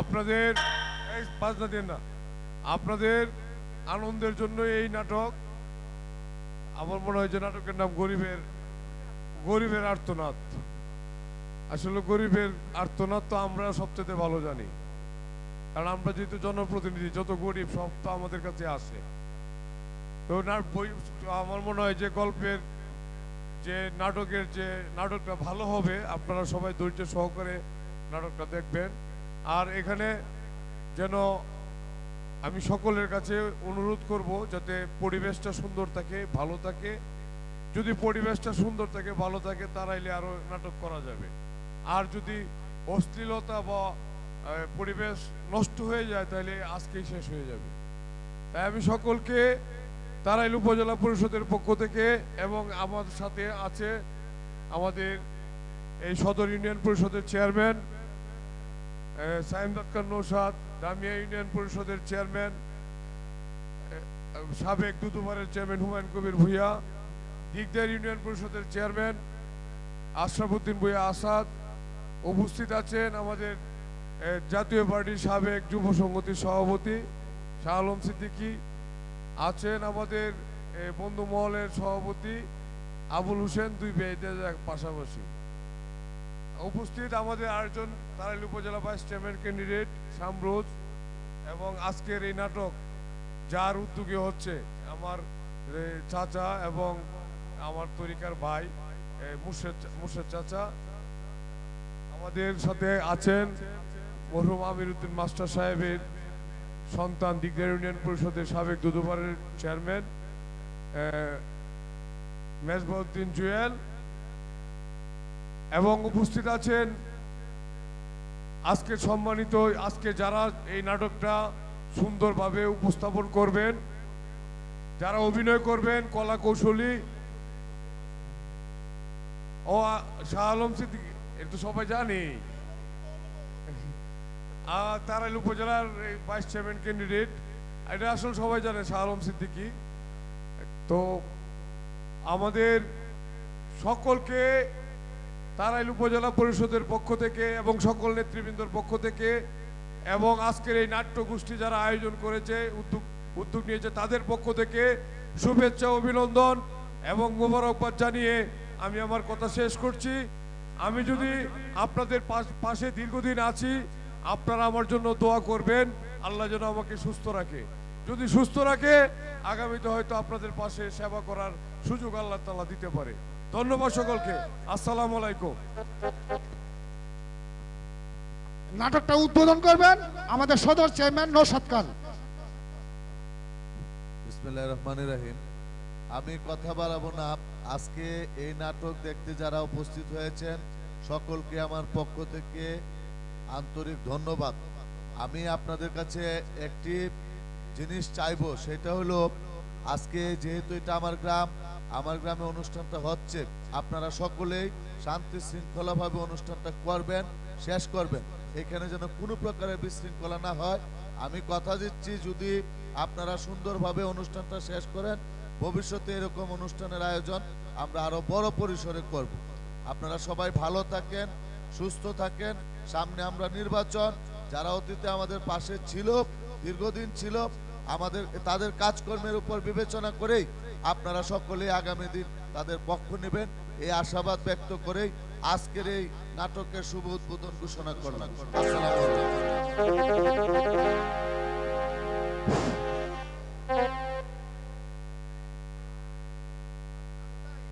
আপনাদের বাজনা দিন না আপনাদের আনন্দের জন্য এই নাটক, আমার মনে হয় যে নাটকের নাম গরিবের গরিবের আর্তনাদ। আসলে গরিবের আর্তনাদ তো আমরা সবচেয়ে ভালো জানি। কারণ আমরা যেহেতু জনপ্রতিনিধি, যত গরিব সব তো আমাদের কাছে আসে তো বই, আমার মনে হয় যে গল্পের যে নাটকের যে নাটকটা ভালো হবে, আপনারা সবাই ধৈর্য সহকারে নাটকটা দেখবেন। আর এখানে যেন আমি সকলের কাছে অনুরোধ করব যাতে পরিবেশটা সুন্দর থাকে, ভালো থাকে। যদি পরিবেশটা সুন্দর থাকে, ভালো থাকে, তারাইলে আরও নাটক করা যাবে। আর যদি অশ্লীলতা বা পরিবেশ নষ্ট হয়ে যায় তাহলে আজকেই শেষ হয়ে যাবে। তাই আমি সকলকে তারাইল উপজেলা পরিষদের পক্ষ থেকে এবং আমার সাথে আছে আমাদের এই সদর ইউনিয়ন পরিষদের চেয়ারম্যান সাইম দত্তর নৌসাদ দামিয়া ইউনিয়ন পরিষদের চেয়ারম্যান সাবেক দুদুবারের চেয়ারম্যান হুমায়ুন কবির ভুইয়া, দিগদার ইউনিয়ন পরিষদের চেয়ারম্যান আশরাফুদ্দিন ভুইয়া আসাদ উপস্থিত আছেন আমাদের জাতীয় পার্টির সাবেক যুব সংগতির সভাপতি শাহ আলম সিদ্দিকী, আছেন আমাদের বন্ধু মহলের সভাপতি আবুল হোসেন, দুই বেয়েদের পাশাপাশি। উপস্থিত আমাদের আরেকজন তারাইল উপজেলা ভাইস চেয়ারম্যান ক্যান্ডিডেট শামরোজ এবং আজকের এই নাটক যার উদ্যোগে হচ্ছে আমার চাচা এবং আমার তরিকার ভাই মুর্শেদ মুর্শেদ চাচা। আমাদের সাথে আছেন মরহুম আমির উদ্দিন মাস্টার সাহেবের সন্তান দিগদার ইউনিয়ন পরিষদের সাবেক দুদুবারের চেয়ারম্যান মেজবাউদ্দিন জুয়েল এবং উপস্থিত আছেন আজকে সম্মানিত, আজকে যারা এই নাটকটা সুন্দরভাবে উপস্থাপন করবেন, যারা অভিনয় করবেন, কলা কৌশলী ও শাহ আলম সিদ্দিকী এটা তো সবাই জানি। আর তারাইল উপজেলার ভাইস চেয়ারম্যান ক্যান্ডিডেট এটা আসলে সবাই জানে, শাহ আলম সিদ্দিকী। তো আমাদের সকলকে তারাইল উপজেলা পরিষদের পক্ষ থেকে এবং সকল নেতৃবৃন্দর পক্ষ থেকে এবং আজকের এই নাট্য গোষ্ঠী যারা আয়োজন করেছে, উদ্যোগ উদ্যোগ নিয়েছে তাদের পক্ষ থেকে শুভেচ্ছা, অভিনন্দন এবং মোবারকবাদ জানিয়ে আমি আমার কথা শেষ করছি। আমি যদি আপনাদের পাশ- দীর্ঘদিন আছি, আপনারা আমার জন্য দোয়া করবেন। আল্লাহ যেন আমাকে সুস্থ রাখে। যদি সুস্থ রাখে আগামীতে হয়তো আপনাদের পাশে সেবা করার সুযোগ আল্লাহ তাআলা দিতে পারে। ধন্যবাদ সকলকে। আসসালামু আলাইকুম। নাটকটা উদ্বোধন করবেন আমাদের সদর চেয়ারম্যান নৌসাদ খান। বিসমিল্লাহির রহমানির রহিম। আমি কথা বাড়াবো না। আজকে এই নাটক দেখতে যারা উপস্থিত হয়েছেন সকলকে আমার পক্ষ থেকে আন্তরিক ধন্যবাদ। আমি আপনাদের কাছে একটি জিনিস চাইব সেটা হলো, আজকে যেহেতু এটা আমার গ্রাম, আমার গ্রামে অনুষ্ঠানটা হচ্ছে, আপনারা সকলেই শান্তি শৃঙ্খলাভাবে অনুষ্ঠানটা করবেন, শেষ করবেন। এখানে যেন কোনো প্রকারের বিশৃঙ্খলা না হয়। আমি কথা দিচ্ছি, যদি আপনারা সুন্দরভাবে অনুষ্ঠানটা শেষ করেন, ভবিষ্যতে এরকম অনুষ্ঠানের আয়োজন আমরা আরও বড় পরিসরে করব। আপনারা সবাই ভালো থাকেন, সুস্থ থাকেন। সামনে আমরা নির্বাচন, যারা অতীতে আমাদের পাশে ছিল দীর্ঘদিন ছিল আমাদের, তাদের কাজকর্মের উপর বিবেচনা করেই আপনারা সকলে আগামী দিন তাদের পক্ষ নেবেন। এই আশাবাদ ব্যক্ত করেই আজকের এই নাটকের শুভ উদ্বোধন ঘোষণা করলাম।